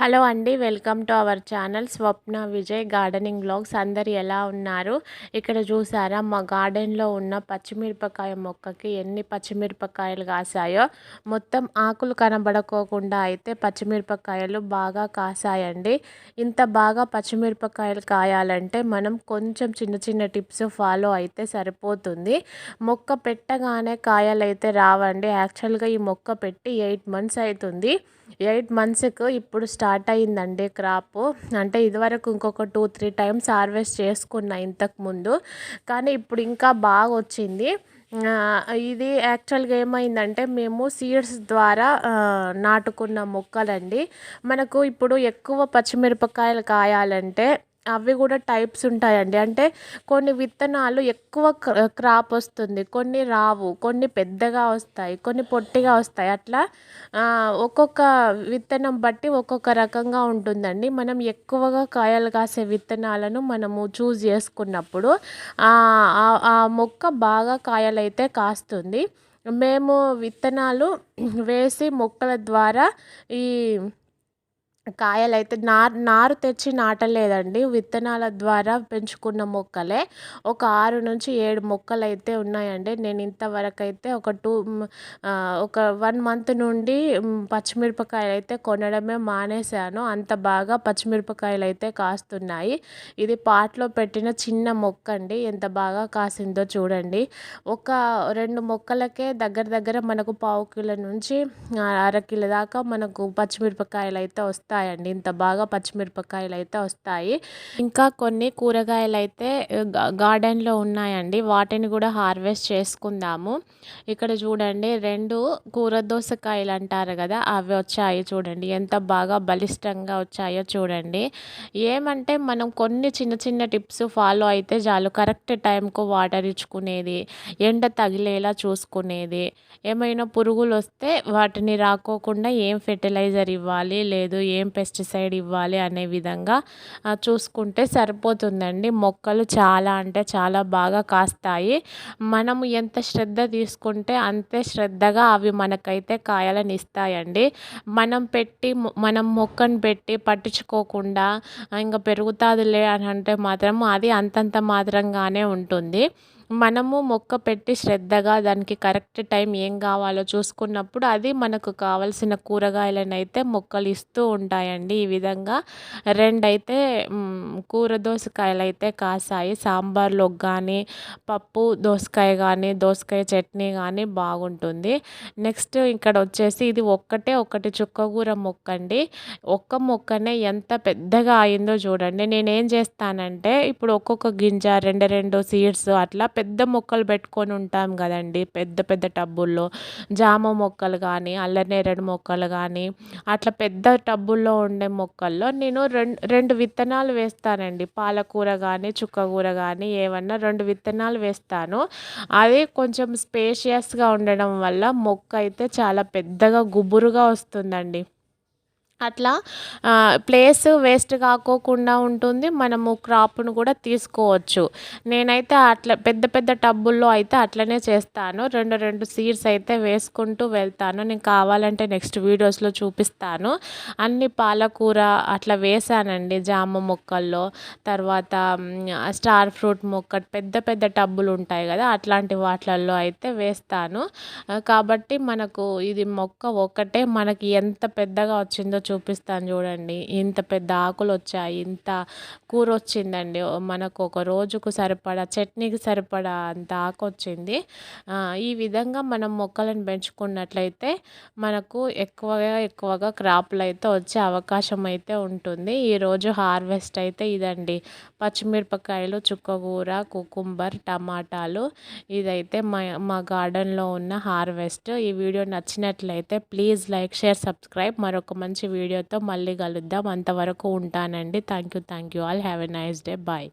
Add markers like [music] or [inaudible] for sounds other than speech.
Hello అండి welcome to our channel Swapna Vijay gardening blogs. అందరు ఎలా ఉన్నారు? ఇక్కడ చూసారా మా గార్డెన్లో ఉన్న పచ్చిమిరపకాయ మొక్కకి ఎన్ని పచ్చిమిరపకాయలు కాసాయో. మొత్తం ఆకులు కనబడుకోకుండా అయితే పచ్చిమిరపకాయలు బాగా కాసాయండి. ఇంత బాగా పచ్చిమిరపకాయలు కాయాలంటే మనం కొంచెం చిన్న చిన్న టిప్స్ ఫాలో అయితే సరిపోతుంది. మొక్క పెట్టగానే కాయలు అయితే రావండి. యాక్చువల్గా ఈ మొక్క పెట్టి ఎయిట్ మంత్స్ అవుతుంది ఎయిట్ మంత్స్కు ఇప్పుడు స్టార్ట్ అయ్యిందండి క్రాప్. అంటే ఇదివరకు ఇంకొక టూ త్రీ టైమ్స్ హార్వెస్ట్ చేసుకున్నా ఇంతకుముందు కానీ ఇప్పుడు ఇంకా బాగా వచ్చింది ఇది యాక్చువల్గా ఏమైందంటే మేము సీడ్స్ ద్వారా నాటుకున్న మొక్కలండి. మనకు ఇప్పుడు ఎక్కువ పచ్చిమిరపకాయలు కాయాలంటే అవి కూడా టైప్స్ ఉంటాయండి. అంటే కొన్ని విత్తనాలు ఎక్కువ క్రాప్ వస్తుంది కొన్ని రావు కొన్ని పెద్దగా వస్తాయి కొన్ని పొట్టిగా వస్తాయి. అట్లా ఒక్కొక్క విత్తనం బట్టి ఒక్కొక్క రకంగా ఉంటుందండి. మనం ఎక్కువగా కాయలు కాసే విత్తనాలను మనము చూస్ చేసుకున్నప్పుడు ఆ మొక్క బాగా కాయలైతే కాస్తుంది. మేము విత్తనాలు [clears throat] వేసి మొక్కల ద్వారా ఈ కాయలైతే నారు నారు తెచ్చి నాటలేదండి. విత్తనాల ద్వారా పెంచుకున్న మొక్కలే. ఒక ఆరు నుంచి ఏడు మొక్కలు అయితే ఉన్నాయండి. నేను ఇంతవరకు అయితే ఒక టూ ఒక వన్ మంత్ నుండి పచ్చిమిరపకాయలు అయితే కొనడమే మానేశాను. అంత బాగా పచ్చిమిరపకాయలు అయితే కాస్తున్నాయి. ఇది పాట్లో పెట్టిన చిన్న మొక్క అండి ఎంత బాగా కాసిందో చూడండి. ఒక రెండు మొక్కలకే దగ్గర దగ్గర మనకు పావు కిలో నుంచి అర కిలో దాకా మనకు పచ్చిమిరపకాయలు అయితే వస్తాయి. వస్తాయండి ఇంత బాగా పచ్చిమిరపకాయలు అయితే వస్తాయి. ఇంకా కొన్ని కూరగాయలు అయితే గార్డెన్లో ఉన్నాయండి. వాటిని కూడా హార్వెస్ట్ చేసుకుందాము. ఇక్కడ చూడండి రెండు కూర దోసకాయలు అంటారు కదా అవి వచ్చాయి చూడండి. ఎంత బాగా బలిష్టంగా వచ్చాయో చూడండి. ఏమంటే మనం కొన్ని చిన్న చిన్న టిప్స్ ఫాలో అయితే చాలు. కరెక్ట్ టైంకు వాటర్ ఇచ్చుకునేది ఎండ తగిలేలా చూసుకునేది. ఏమైనా పురుగులు వస్తే వాటిని రాకోకుండా ఏం ఫెర్టిలైజర్ ఇవ్వాలి లేదు ఏం ఏం పెస్టిసైడ్ ఇవ్వాలి అనే విధంగా చూసుకుంటే సరిపోతుందండి. మొక్కలు చాలా అంటే చాలా బాగా కాస్తాయి. మనము ఎంత శ్రద్ధ తీసుకుంటే అంతే శ్రద్ధగా అవి మనకైతే కాయాలని ఇస్తాయండి మనం పెట్టి మనం మొక్కను పెట్టి పట్టించుకోకుండా ఇంకా పెరుగుతుందిలే అని అంటే మాత్రం అది అంతంత మాత్రంగానే ఉంటుంది. మనము మొక్క పెట్టి శ్రద్ధగా దానికి కరెక్ట్ టైం ఏం కావాలో చూసుకున్నప్పుడు అది మనకు కావలసిన కూరగాయలను అయితే మొక్కలు ఇస్తూ ఉంటాయండి. ఈ విధంగా రెండైతే కూర దోసకాయలు అయితే కాసాయి. సాంబార్లో కానీ పప్పు దోసకాయ కానీ దోసకాయ చట్నీ కానీ బాగుంటుంది. నెక్స్ట్ ఇక్కడ వచ్చేసి ఇది ఒక్కటే ఒకటి చుక్కకూర మొక్క అండి ఒక్క మొక్కనే ఎంత పెద్దగా అయిందో చూడండి. నేనేం చేస్తానంటే ఇప్పుడు ఒక్కొక్క గింజ రెండు రెండు సీడ్స్ అట్లా పెద్ద మొక్కలు పెట్టుకొని ఉంటాం కదండి. పెద్ద పెద్ద టబ్బుల్లో జామ మొక్కలు కానీ అల్లనేరడు మొక్కలు కానీ అట్లా పెద్ద టబ్బుల్లో ఉండే మొక్కల్లో నేను రెండు రెండు విత్తనాలు వేస్తానండి. పాలకూర కానీ చుక్కకూర కానీ ఏమన్నా రెండు విత్తనాలు వేస్తాను. అది కొంచెం స్పేషియస్గా ఉండడం వల్ల మొక్క అయితే చాలా పెద్దగా గుబురుగా వస్తుందండి. అట్లా ప్లేస్ వేస్ట్ కాకోకుండా ఉంటుంది. మనము క్రాప్ను కూడా తీసుకోవచ్చు. నేనైతే అట్లా పెద్ద పెద్ద టబ్బుల్లో అయితే అట్లనే చేస్తాను. రెండు రెండు సీడ్స్ అయితే వేసుకుంటూ వెళ్తాను. నేను కావాలంటే నెక్స్ట్ వీడియోస్లో చూపిస్తాను. అన్ని పాలకూర అట్లా వేసానండి జామ మొక్కల్లో. తర్వాత స్టార్ ఫ్రూట్ మొక్క పెద్ద పెద్ద టబ్బులు ఉంటాయి కదా అట్లాంటి వాటిల్లో అయితే వేస్తాను. కాబట్టి మనకు ఇది మొక్క ఒక్కటే మనకి ఎంత పెద్దగా వచ్చిందో చూపిస్తాను చూడండి. ఇంత పెద్ద ఆకులు వచ్చాయి. ఇంత కూర వచ్చిందండి. మనకు ఒక రోజుకు సరిపడా చట్నీకి సరిపడా అంత ఆకు వచ్చింది. ఈ విధంగా మనం మొక్కలను పెంచుకున్నట్లయితే మనకు ఎక్కువగా ఎక్కువగా క్రాప్లు అయితే వచ్చే అవకాశం అయితే ఉంటుంది. ఈరోజు హార్వెస్ట్ అయితే ఇదండి. పచ్చిమిరపకాయలు చుక్కకూర కుకుంబర్ టమాటాలు ఇదైతే మా మా గార్డెన్లో ఉన్న హార్వెస్ట్. ఈ వీడియో నచ్చినట్లయితే ప్లీజ్ లైక్ షేర్ సబ్స్క్రైబ్. మరొక మంచి వీడియో వీడియోతో మళ్ళీ కలుద్దాం. అంతవరకు ఉంటానండి. Thank you thank you all have a nice day bye